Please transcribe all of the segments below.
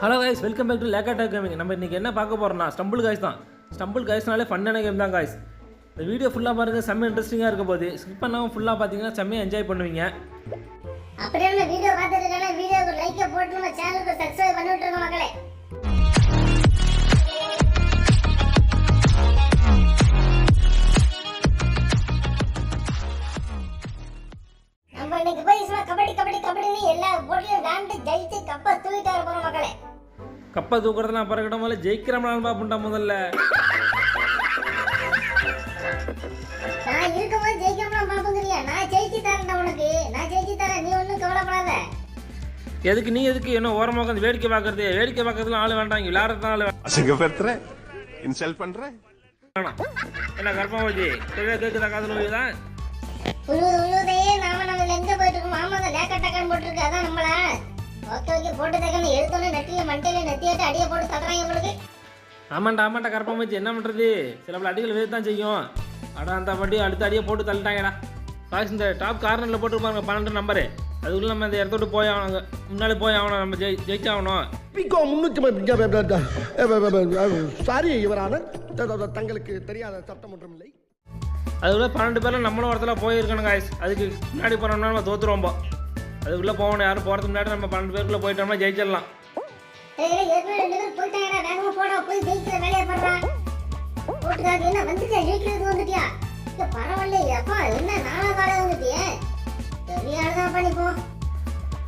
Hello guys welcome back to Lekha tech gaming நம்ம இன்றைக்கி என்ன பார்க்க போகிறோம்னா ஸ்டம்பிள் காய்ஸ் தான். ஸ்டம்பிள் காய்ஸ்னாலே ஃபன்னான கேம் தான் காய்ஸ் இந்த வீடியோ ஃபுல்லாக பாருங்க செம்ம இன்ட்ரெஸ்டிங்காக இருக்க போது ஸ்கிப் பண்ணாமல் ஃபுல்லாக பார்த்தீங்கன்னா செம்மையாக என்ஜாய் பண்ணுவீங்க. அப்படியே வீடியோ பார்த்துட்டு இருக்கா வீடியோக்கு லைக் போட்டு நம்ம சேனலுக்கு சப்ஸ்கிரைப் பண்ணி விட்டுருங்க மக்களே. கப்பை தூக்குறதுலாம் பறக்கட்டும் முதல்ல ஜெயிக்கிறோம்னாலும் பார்ப்போம்டா முதல்ல. நான் இருக்கும்போது ஜெயிக்காமலாம் பாப்பங்கறியா நான் ஜெயிச்சு தரேன்டா உனக்கு. நான் ஜெயிச்சு தரேன். நீ ஒன்றும் கவலைப்படாத. எதுக்கு நீ எதுக்கு என்ன ஓரமாக உட்காந்து வேடிக்கை பார்க்கறது? வேடிக்கை பார்க்கறதுலாம் ஆள் வேண்டாம். விளையாடுறது தான் ஆள் அசிங்கப்படுத்துற? இன்சல்ட் பண்ற? வேணாம். என்ன வச்சு தெளிவாக கேட்குதா காதல் தான் உழுதையே நாம நம்ம எங்க போயிட்டு இருக்கோம்? மாமா டக்கன் போட்டுருக்கு. அதான் நம்மள ஓகே ஓகே போட்டு தக்கன்னு எடுத்தோன்னே நெத்தியில மண்டையில நெத்தியாட்டு அடியை போட்டு தட்டுறாங்க உங்களுக்கு. ஆமாண்டா ஆமாண்டா கற்பமா வச்சு என்ன பண்ணுறது சில பல அடிகள் வேறு தான் செய்யும். அடா அந்த வண்டி அடுத்த அடியை போட்டு தள்ளிட்டாங்கடா. காசு இந்த டாப் கார்னரில் போட்டுருப்பாங்க பன்னெண்டு நம்பரு அதுக்குள்ள நம்ம இந்த இடத்த விட்டு போய் ஆகணும். முன்னாடி போய் ஆகணும் நம்ம ஜெயி ஜெயிச்சாகணும். பிகோ முன்னூத்தி சாரி இவரான. தங்களுக்கு தெரியாத சட்டம் ஒன்றும் இல்லை. அதுக்குள்ளே பன்னெண்டு பேரில் நம்மளும் ஒருத்தல போயிருக்கணும் காய்ஸ் அதுக்கு முன்னாடி போனோம்னா நம்ம தோத்துருவோம் போ. அதுக்குள்ளே போகணும். யாரும் போகிறதுக்கு முன்னாடி நம்ம பன்னெண்டு பேருக்குள்ளே போயிட்டோம்னா ஜெயிச்சிடலாம்.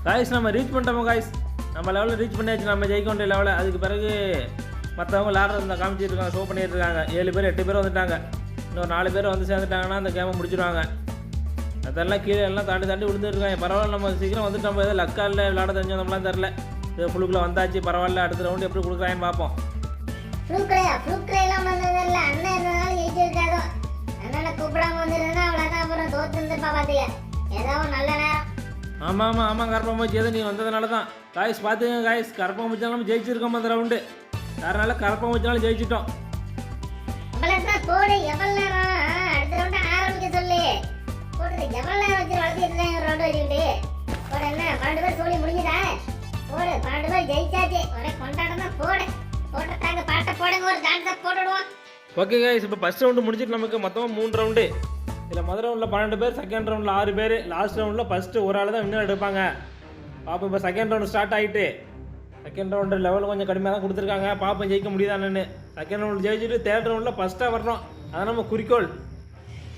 காய்ஸ் நம்ம ரீச் பண்ணிட்டோம் காய்ஸ் நம்ம லெவலில் ரீச் பண்ணியாச்சு. நம்ம ஜெயிக்க வேண்டிய லெவலில் அதுக்கு பிறகு மற்றவங்க விளாட்றது இந்த காமிச்சிட்டு இருக்காங்க ஷோ பண்ணிட்டு இருக்காங்க. ஏழு பேர் எட்டு பேர் வந்துட்டாங்க. இன்னொரு நாலு பேர் வந்து சேர்ந்துட்டாங்கன்னா அந்த கேமை முடிச்சிடுவாங்க அதெல்லாம் கீழே எல்லாம் தாண்டி தாண்டி விழுந்துருக்காங்க. பரவாயில்ல நம்ம சீக்கிரம் வந்துட்டு நம்ம ஏதோ லக்கா இல்லை விளாட தெரிஞ்சவங்களாம் தெரில இது ஃபுல்லுக்குள்ளே வந்தாச்சு பரவாயில்ல அடுத்த ரவுண்டு எப்படி கொடுக்குறாங்கன்னு பார்ப்போம். அண்ணன் இருந்தனால அண்ணனை கூப்பிடாம வந்திருந்தா அவ்வளோதான் அப்புறம் ஏதோ நல்ல நேரம். ஆமாம் ஆமாம் ஆமாம் கரப்பாம்பூச்சி எது நீ வந்ததுனால தான். காய்ஸ் பார்த்துங்க காய்ஸ் கரப்பாம்பூச்சி நம்ம ஜெயிச்சிருக்கோம் அந்த ரவுண்டு யாருனால கரப்பாம்பூச்சினாலும் ஜெயிச்சிட்டோம். எவ்வளவு நேரம்? போடுறது எவ்வளவு நேரம் வச்சு வளர்த்திட்டு இருக்காங்க ரவுண்ட் வச்சுக்கிட்டு. போட என்ன? பன்னெண்டு பேர் சொல்லி முடிஞ்சுதா? போடு பன்னெண்டு பேர் ஜெயிச்சாச்சு. ஒரே கொண்டாட்டம் தான் போடு. போட்டுட்டாங்க பாட்டை போடுங்க ஒரு டான்ஸை போட்டுடுவோம் ஓகே கைஸ் இப்போ ஃபஸ்ட் ரவுண்டு முடிச்சிட்டு நமக்கு மொத்தமாக மூணு ரவுண்டு இதில் முதல் ரவுண்டில் பன்னெண்டு பேர் செகண்ட் ரவுண்டில் ஆறு பேர். லாஸ்ட் ரவுண்டில் ஃபஸ்ட்டு ஒரு ஆள் தான் வின்னர் எடுப்பாங்க. பாப்போம் இப்போ செகண்ட் ரவுண்டு ஸ்டார்ட் ஆகிட்டு செகண்ட் ரவுண்டு லெவல் கொஞ்சம் கடுமையாக தான் கொடுத்துருக்காங்க. பாப்போம் ஜெயிக்க முடியுதான்னு செகண்ட் ரவுண்டு ஜெயிச்சுட்டு தேர்ட் ரவுண்டில் ஃபஸ்ட்டாக வரணும். அதான் நம்ம குறிக்கோள்.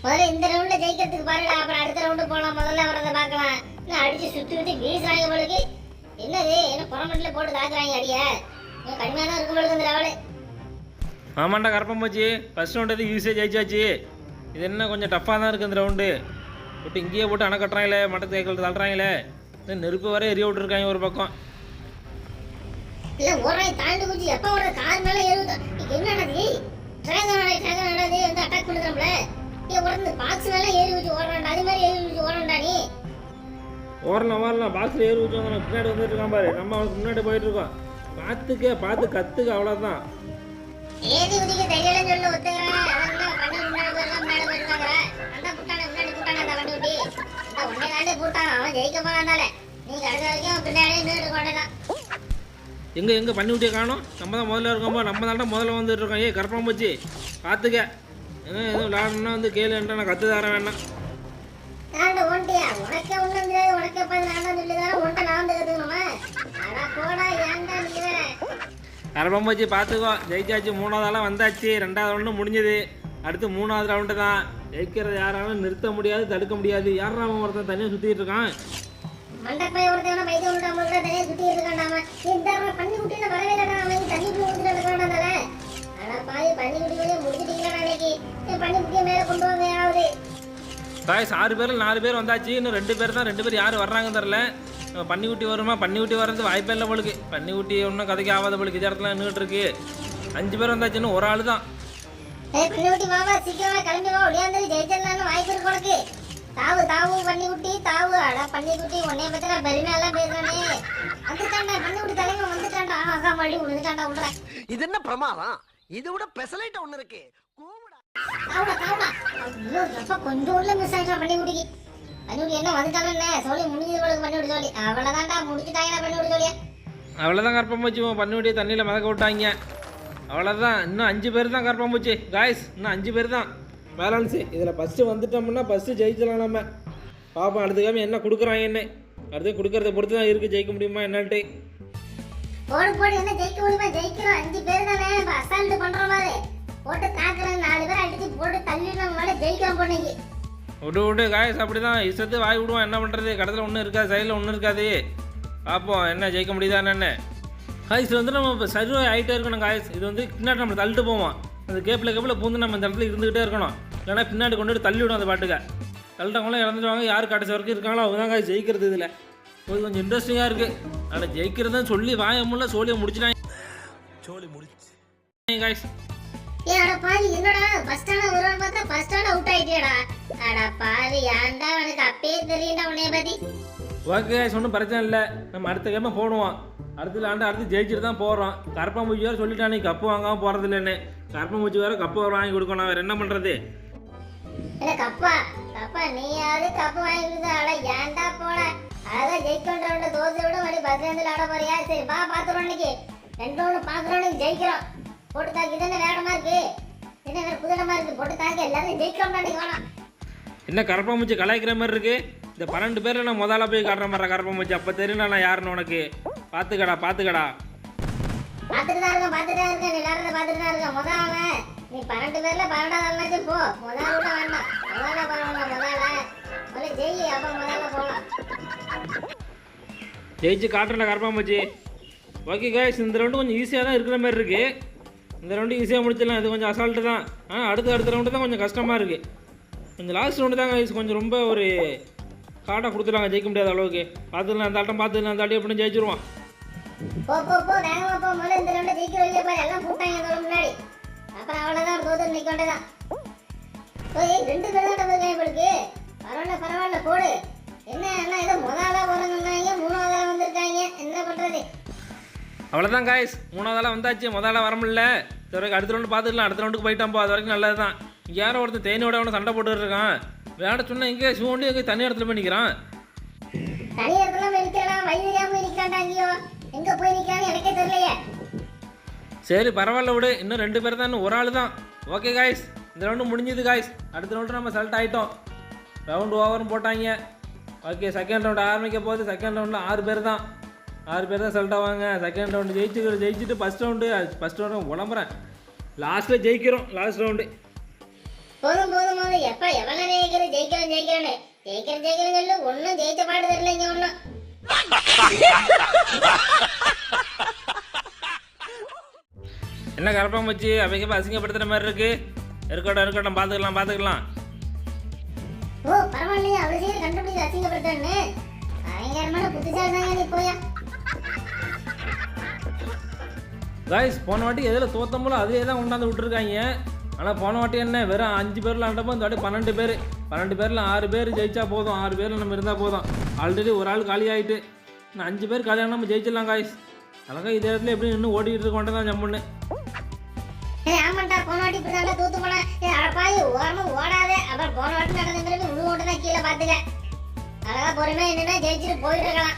முதல்ல இந்த ரவுண்ட்ல ஜெயிக்கிறதுக்கு அடிச்சு சுத்தி விட்டு வீசுறாங்க உங்களுக்கு என்னது? என்ன புறமட்டில் போட்டு தாக்குறாங்க அடிய. இன்னும் கடுமையான இருக்கும் பொழுது இந்த லெவலு. ஆமாண்டா கரப்பம் போச்சு. ஃபஸ்ட் ரவுண்டு எது ஈஸியாக ஜெயிச்சாச்சு இது என்ன கொஞ்சம் டஃப்பாக தான் இருக்குது இந்த ரவுண்டு போட்டு இங்கேயே போட்டு அணை கட்டுறாங்களே மட்டை தேக்கல் தள்ளுறாங்களே. நெருப்பு வரை எரிய விட்டுருக்காங்க ஒரு பக்கம். இல்ல ஓடுறாங்க தாண்டி குச்சி எப்ப ஓடுற கார் மேல ஏறுது என்ன நடக்குது? ட்ராகன் நடக்குது ட்ராகன் நடக்குது வந்து அட்டாக் பண்ணுறோம்ல நீ உடனே பாக்ஸ் மேல ஏறி வச்சு ஓடுறான்டா. அது மாதிரி ஏறி வச்சு ஓடுறா நீ. ஓரலாம் ஓரலாம் பாக்ஸில் ஏறி வச்சு வந்து பின்னாடி வந்துட்டு இருக்கான் பாரு. நம்ம அவனுக்கு முன்னாடி போயிட்டு இருக்கோம் பார்த்துக்க பார்த்து கற்றுக்க அவ்வளோதான் எங்கே எங்கே பண்ணி விட்டிய காணும்? நம்ம தான் முதல்ல இருக்கோம்போ நம்ம தாண்டா முதல்ல வந்துட்டு இருக்கோம் கரப்பான் போச்சு. பார்த்துக்க எதுவும் விளாடணும்னா வந்து கேளுன்ட்டு நான் கற்று தர வேண்டாம் நான்டா ஒண்டியா? உனக்கே ஒண்ணும் தெரியாது. உனக்கே போய் நான்டா சொல்லிதானே உன்ட்ட நான் கத்துக்கணுமா அடா போடா ஏன்டா நீ வேற பார்த்துக்கோ. ஜெயிச்சாச்சு மூணாவது ஆளாக வந்தாச்சு. ரெண்டாவது ரவுண்டு முடிஞ்சது. அடுத்து மூணாவது ரவுண்டு தான். ஜெயிக்கிறது யாராலும் நிறுத்த முடியாது தடுக்க முடியாது. யாரா அவன் ஒருத்தன்? தனியாக சுற்றிட்டு இருக்கான். மண்டப்பை ஒருத்தவன விட்டா முழுக்க இந்த பண்ணி குட்டியில வரவே இல்லடா அவன். தண்ணி குடி ஊத்துட்டு இருக்காண்டால ஆனா பாதி பண்ணி குட்டி வழியா முடிச்சிட்டீங்களா அன்னைக்கு என் பண்ணி குட்டியை மேல கொண்டு வாங்க யாராவது. காய்ஸ் ஆறு பேரில் நாலு பேர் வந்தாச்சு. இன்னும் ரெண்டு பேர் தான். ரெண்டு பேர் யார் வர்றாங்கன்னு தெரில பன்னிக்குட்டி வருமா? பன்னிக்குட்டி வர்றது வாய்ப்பே இல்லை போலுக்கு. பன்னிக்குட்டி ஒன்றும் கதைக்கு ஆகாத போலுக்கு. இந்த இடத்துல நின்றுட்டு இருக்கு. அஞ்சு பேர் வந்தாச்சு. இன்னும் ஒரு ஆள் தான். பண்ணி தாவு தாவு பண்ணி குட்டி தாவு. அடா பண்ணி குட்டி உன்னைய பத்தி நான் பெருமையெல்லாம் பேசுறேனே. வந்துட்டான்டா பண்ணி குட்டி ஆகா விடுறேன் இது என்ன பிரமாதம்? இது விட பெசலைட் ஒண்ணு இருக்கு. ஐயோ எப்ப கொஞ்சம் உள்ள மிஸ் ஆயிட்டா பண்ணி குட்டிக்கு பண்ணி குட்டி என்ன வந்துட்டாலும் என்ன? சொல்லி முடிஞ்சது போல பண்ணி விட்டு சொல்லி. அவ்வளவுதான்டா முடிச்சுட்டாங்கடா பண்ணி விட்டு சொல்லியா? அவ்வளோதான் கரப்பாம்பூச்சி பண்ணிவிட்டு தண்ணியில் மிதக்க விட்டாங்க. அவ்வளோதான் இன்னும் அஞ்சு பேர் தான் கரப்பாம்பூச்சி காய்ஸ் இன்னும் அஞ்சு பேர் தான் பேலன்ஸு இதில் ஃபஸ்ட்டு வந்துட்டோம்னா ஃபஸ்ட்டு ஜெயிச்சிடலாம் நம்ம. பார்ப்போம் அடுத்துக்காம என்ன கொடுக்குறாங்கன்னு. அடுத்து கொடுக்கறத பொறுத்து தான் இருக்குது ஜெயிக்க முடியுமா என்னன்ட்டு. போடு போடு. என்ன ஜெயிக்க முடியுமா? ஜெயிக்கிறோம். அஞ்சு பேர் தானே. இப்ப அசால்ட் பண்ற மாதிரி. போட்டு தாக்குறேன் நாலு பேர் அடிச்சு போட்டு தள்ளிடணும் மேலே ஜெயிக்கிறோம் பொண்ணுக்கு விட்டு விட்டு காய்ஸ் அப்படி தான் இஷ்டத்து வாய் விடுவோம். என்ன பண்ணுறது கடத்தில் ஒன்றும் இருக்காது சைடில் ஒன்றும் இருக்காது. பார்ப்போம் என்ன ஜெயிக்க முடியுதா என்னென்னு. காய்ஸ் வந்து நம்ம இப்போ சர்வே ஆகிட்டே இருக்கணும் காய்ஸ் இது வந்து பின்னாடி நம்ம தள்ளிட்டு போவோம். அந்த கேப்பில் கேப்பில் பூந்து நம்ம இந்த இடத்துல இருந்துக்கிட்டே இருக்கணும். இல்லைன்னா பின்னாடி கொண்டு போய் தள்ளி விடும் அந்த பாட்டுக்க. தள்ளிட்டவங்களும் இறந்துடுவாங்க யார் கடைசி வரைக்கும் இருக்காங்களோ அவங்க தான் காய்ஸ் ஜெயிக்கிறது இதில். இது கொஞ்சம் இன்ட்ரெஸ்டிங்காக இருக்குது ஆனால் ஜெயிக்கிறதுன்னு சொல்லி வாய முடியல சோழியை முடிச்சிட்டாங்க. காய்ஸ் ஏ அட பாவி என்னடா? ஃபர்ஸ்ட் ஸ்டாண்ட் வருவான்னு பார்த்தா ஃபர்ஸ்ட் ஸ்டாண்ட் அவுட் ஆயிட்டியடா. அட பாவி ஏன்டா உனக்கு அப்பயே தெரியும்டா உன்னைய பத்தி? ஓகே ஒன்றும் பிரச்சனை இல்லை. நம்ம அடுத்த கேமை போடுவோம். அடுத்த ஆண்டு அடுத்து ஜெயிச்சுட்டு தான் போகிறோம் கரப்பாம்பூச்சி வேறு சொல்லிட்டானே கப்பு வாங்காமல் போகிறது இல்லைன்னு. கரப்பாம்பூச்சி வேறு கப்பு வேறு வாங்கி கொடுக்கணும். வேறு என்ன பண்ணுறது இல்ல கப்பா கப்பா நீயாவது கப்பு வாங்கி கொடுத்தா அட ஏன்டா போட அதான் ஜெயிக்கொண்டவன்ட தோசை விட மணி பதினஞ்சுல ஆட போறியா? சரி வா பாத்துறோம் இன்னைக்கு. ரெண்டு ஒன்று பாக்குறோம் ஜெயிக்கிறோம். போட்டு தாக்கி தானே வேடமா இருக்கு? என்ன வேற புதடமா இருக்கு? போட்டு தாக்கி எல்லாரும் ஜெயிக்கிறோம் வேணாம் என்ன கரப்பாம்பூச்சி கலாய்க்கிற மாதிரி இருக்கு? இந்த பன்னெண்டு பேர் நான் முதல்ல போய் காட்டுற மாதிரி கரப்பாம்பூச்சி அப்போ தெரியும் நான் யாருன்னு உனக்கு. பார்த்துக்கடா பார்த்துக்கடா பாத்துட்டு தான் இருக்கேன் பாத்துட்டு தான் இருக்கேன். நீ விளையாடுறத பாத்துட்டு தான் இருக்கேன். முத அவன். நீ பன்னெண்டு பேர்ல பன்னெண்டாவது ஆளாச்சும் போ. முதல்ல கூட வேண்டாம். முதல்ல பரவாயில்ல முதல்ல. முதல்ல ஜெயி அப்ப முதல்ல போலாம். ஜெயிச்சு காட்டுறேன் கரப்பாம்பூச்சி ஓகே காய்ஸ் இந்த ரவுண்டு கொஞ்சம் ஈஸியாக தான் இருக்கிற மாதிரி இருக்கு. இந்த ரவுண்டு ஈஸியாக முடிச்சிடலாம். இது கொஞ்சம் அசால்ட்டு தான். ஆனால் அடுத்த அடுத்த ரவுண்டு தான் கொஞ்சம் கஷ்டமாக இருக்குது கொஞ்சம் லாஸ்ட் ரவுண்டு தான் கொஞ்சம் ரொம்ப ஒரு காட்டாக கொடுத்துருவாங்க ஜெயிக்க முடியாத அளவுக்கு. பார்த்துக்கலாம் அந்த ஆட்டம் பார்த்துக்கலாம். அந்த ஆட்டி அப்படின்னு ஜெயிச்சிருவான். போ போ போ வேகமா போ. முதல்ல இந்த ரெண்டு ஜெயிக்கிற வெளியே பாரு. எல்லாம் கூட்டாங்க இதோட முன்னாடி. அப்புறம் வேண்டியதான் ரெண்டு பேர் தான் பரவாயில்ல பரவாயில்ல போடு. என்ன என்ன ஏதோ முதலா போறாங்க மூணாவதா வந்திருக்காங்க. என்ன பண்றது? அவ்வளோதான் காய்ஸ் மூணாவதெல்லாம் வந்தாச்சு. முதல்ல வர முடியல. வரைக்கும் அடுத்த ரவுண்டு பார்த்துக்கலாம் அடுத்த ரவுண்டுக்கு போயிட்டான் போ அது வரைக்கும் நல்லது தான் இங்கே யாரோ ஒருத்தன் தேனியோட அவனை சண்டை போட்டுட்டு இருக்கான். விளையாட சொன்னால் எங்கே? சிவண்டி எங்கே? தனி இடத்துல போய் நிற்கிறான் தனி இடத்துல போய் நிக்கலாம் வழி தெரியாம போய் நிக்காண்டா ஐயோ எங்க போய் நிக்கான்னு எனக்கே தெரியலையே. சரி பரவாயில்ல விடு. இன்னும் ரெண்டு பேர் தான். ஒரு ஆள் தான். ஓகே காய்ஸ் இந்த ரவுண்டு முடிஞ்சுது காய்ஸ் அடுத்த ரவுண்டு நம்ம செலக்ட் ஆகிட்டோம் ரவுண்டு ஓவரும் போட்டாங்க. ஓகே செகண்ட் ரவுண்டு ஆரம்பிக்க போகுது. செகண்ட் ரவுண்டில் ஆறு பேர் தான். ஆறு பேர் தான் செலக்ட் ஆவாங்க. செகண்ட் ரவுண்டு ஜெயிச்சு ஜெயிச்சுட்டு ஃபஸ்ட் ரவுண்டு ஃபஸ்ட் ரவுண்டு உடம்புறேன் லாஸ்ட்டில் ஜெயிக்கிறோம். லாஸ்ட் ரவுண்டு போதும் போதும் போதும். எப்ப எவ்வளவு ஜெயிக்கிறேன் ஜெயிக்கிறேன் ஜெயிக்கிறேன்னு. ஜெயிக்கிறேன் ஜெயிக்கிறேன் சொல்லு. ஒன்னும் ஜெயிச்ச பாட்டு தெரியல இங்க ஒன்னும் என்ன கரப்பாக வச்சு அவைக்கப்ப அசிங்கப்படுத்துகிற மாதிரி இருக்கு. இருக்கட்டும் இருக்கட்டும். பார்த்துக்கலாம் பார்த்துக்கலாம் ஓ பரவாயில்லையே. சீக்கிரம் கண்டுபிடிச்சு அசிங்கப்படுத்தன்னு பயங்கரமான புத்திசாலி தாங்க நீ போயா. காய்ஸ் போன வாட்டி எதில் தோத்தமோ அதே தான் கொண்டாந்து விட்டுருக்காங்க. ஆனால் போன வாட்டி என்ன வெறும் அஞ்சு பேரில் ஆண்டப்போ இந்த வாட்டி பன்னெண்டு பேர். பன்னெண்டு பேரில் ஆறு பேர் ஜெயிச்சா போதும். ஆறு பேரில் நம்ம இருந்தால் போதும். ஆல்ரெடி ஒரு ஆள் காலி ஆகிட்டு இன்னும் அஞ்சு பேர் காலியாக நம்ம ஜெயிச்சிடலாம் காய்ஸ் அழகாக இதே இடத்துல எப்படி இன்னும் ஓடிக்கிட்டு இருக்க தான் ஜம்முன்னு. ஆமாண்டா போன வாட்டி இப்படி தூத்து போனேன் அடப்பாய் ஓரமா ஓடாத. அப்புறம் போன வாட்டி நடந்த பிறகு விழுவோட்டு தான் கீழே பாத்துக்க அழகா பொறுமையா என்னன்னா ஜெயிச்சுட்டு போயிட்டு இருக்கலாம்.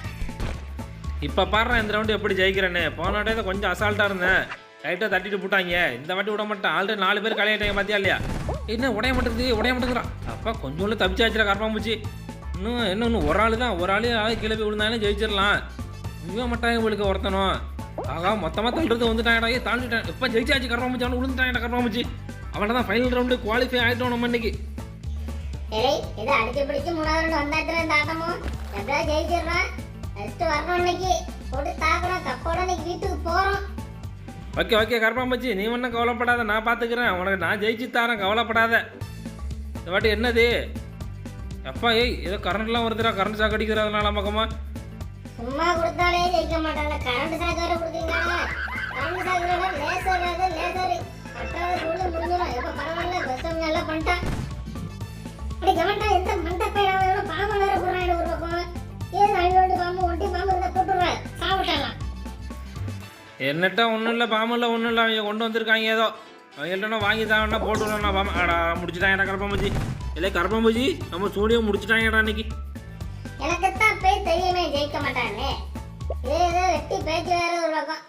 இப்போ பாடுறேன் இந்த ரவுண்டு எப்படி ஜெயிக்கிறேன்னு. போன வாட்டி தான் கொஞ்சம் அசால்ட்டாக இருந்தேன். லைட்டாக தட்டிட்டு போட்டாங்க. இந்த வாட்டி விட மாட்டேன். ஆல்ரெடி நாலு பேர் கலையாட்டாங்க பார்த்தியா இல்லையா? என்ன உடைய மாட்டேங்குது உடைய மாட்டேங்கிறான் அப்பா கொஞ்சம் உள்ள தப்பிச்சாச்சுல கரப்பாம்பூச்சி இன்னும் என்ன இன்னும் ஒரு ஆள் தான். ஒரு ஆளே ஆள் கீழே போய் விழுந்தாலும் ஜெயிச்சிடலாம். இவன் மாட்டாங்க உங்களுக்கு ஒருத்தனும். ஆகா மொத்தமாக தள்ளுறது வந்துட்டாங்கடா. ஏய் தாண்டிட்டான் இப்போ ஜெயிச்சாச்சு கரப்பாம்பூச்சி அவனு விழுந்துட்டாங்கடா கரப்பாம்பூச்சி அவனை தான் ஃபைனல் ரவுண்டு குவாலிஃபை ஆகிட்டோம் நம்ம இன்னைக்கு. ஏய் இது அடிச்சு பிடிச்சு மூணாவது ரெண்டு வந்தாச்சுல இந்த ஆட்டமும். எப்படியா ஜெயிச்சிடுறான் ஃபர்ஸ்ட் வரணும் இன்னைக்கு. போட்டு தாக்குறோம் கப்போட இன்னைக்கு வீட்டுக்கு போறோம். ஓகே ஓகே கரப்பாம்பூச்சி நீ ஒன்றும் கவலைப்படாத. நான் பார்த்துக்கிறேன் உனக்கு நான் ஜெயிச்சு தரேன். கவலைப்படாத. இந்த வாட்டி என்னது? அப்பா ஏய் ஏதோ கரண்ட்லாம் வருதுடா. கரண்ட் சாக்கு அடிக்கிறா அதனால பக்கமா சும்மா கொடுத்தாலே ஜெயிக்க மாட்டாங்க. கரண்ட் சாக்கு வேற கொடுத்தீங்கன்னா கரண்ட் சாக்கு வேற லேசர் லேசர் முடிஞ்சிடும். பரவாயில்ல நல்லா பண்ணிட்டான் அப்படி எந்த என்னட்டா ஒன்றும் இல்லை பாம்பு இல்லை ஒன்றும் இல்லை அவங்க கொண்டு வந்திருக்காங்க ஏதோ. அவங்கள்ட்ட வாங்கி தாங்கன்னா போட்டு விடணும் பாம்பு. அடா முடிச்சிட்டாங்கடா கரப்பாம்பூச்சி. இல்லை கரப்பாம்பூச்சி நம்ம சூடியை முடிச்சிட்டாங்கடா இன்னைக்கு. எனக்குத்தான் போய் தெரியுமே ஜெயிக்க ஏதோ வெட்டி பேச்சு வேற ஒரு பக்கம்.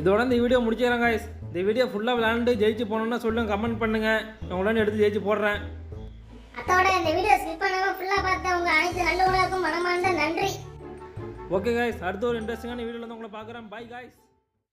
இதோட இந்த வீடியோ முடிச்சுக்கிறேன் காய்ஸ் இந்த வீடியோ ஃபுல்லாக விளாண்டு ஜெயிச்சு போனோம்னா சொல்லுங்க கமெண்ட் பண்ணுங்கள் நான் உடனே எடுத்து ஜெயிச்சு போடுறேன். அத்தோட இந்த வீடியோ ஸ்கிப் பண்ணாம ஃபுல்லா பார்த்த உங்க அனைத்து நல்ல உலகம் மனமார்ந்த நன்றி. ஓகே காய்ஸ் அடுத்த ஒரு இன்ட்ரெஸ்டிங்கான வீடியோவில் வந்து உங்களை பார்க்குறேன். By guys